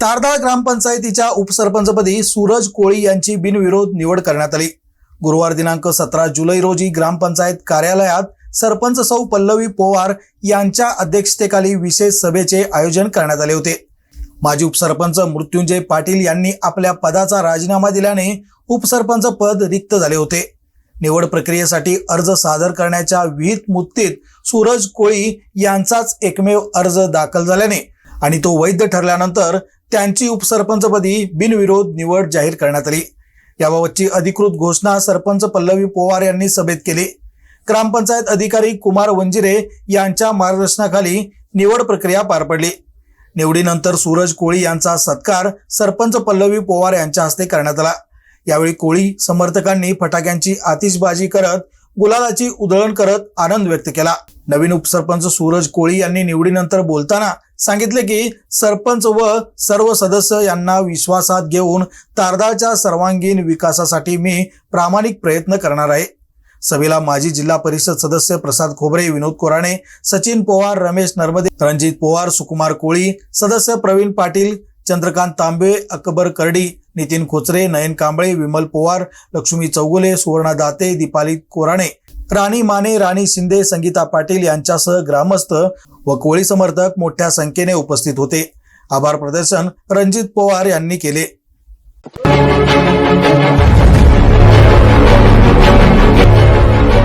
तारदाळ ग्रामपंचायतीच्या उपसरपंचपदी सूरज कोळी यांची बिनविरोध निवड करण्यात आली. गुरुवार दिनांक सतरा जुलै रोजी ग्रामपंचायत कार्यालयात सरपंच सौ पल्लवी पोवार यांच्या अध्यक्षतेखाली विशेष सभेचे आयोजन करण्यात आले होते. माजी उपसरपंच मृत्युंजय पाटील यांनी आपल्या पदाचा राजीनामा दिल्याने उपसरपंच पद रिक्त झाले होते. निवड प्रक्रियेसाठी अर्ज सादर करण्याच्या विहित मुदतीत सूरज कोळी यांचाच एकमेव अर्ज दाखल झाल्याने आणि तो वैध ठरल्यानंतर त्यांची उपसरपंचपदी बिनविरोध निवड जाहीर करण्यात आली. याबाबतची अधिकृत घोषणा सरपंच पल्लवी पोवार यांनी सभेत केली. ग्रामपंचायत अधिकारी कुमार वंजिरे यांच्या मार्गदर्शनाखाली निवड प्रक्रिया पार पडली. निवडीनंतर सूरज कोळी यांचा सत्कार सरपंच पल्लवी पोवार यांच्या हस्ते करण्यात आला. यावेळी कोळी समर्थकांनी फटाक्यांची आतिषबाजी करत गुलालाची उधळण करत आनंद व्यक्त केला. नवीन उपसरपंच सूरज कोळी यांनी निवडीनंतर बोलताना सांगितले की सरपंच व सर्व सदस्य यांना विश्वासात घेऊन तारदाळच्या सर्वांगीण विकासासाठी मी प्रामाणिक प्रयत्न करणार आहे. सभेला माजी जिल्हा परिषद सदस्य प्रसाद खोबरे विनोद कोराणे सचिन पवार रमेश नर्मदे रणजित पवार सुकुमार कोळी सदस्य प्रवीण पाटील चंद्रकांत तांबे अकबर करडी नितीन खोचरे नयन कांबळे विमल पवार लक्ष्मी चौगुले सुवर्णा दाते दीपाली कोराणे राणी माने राणी शिंदे संगीता पाटील यांच्यासह ग्रामस्थ व कोळी समर्थक मोठ्या संख्येने उपस्थित होते. आभार प्रदर्शन रणजित पवार यांनी केले.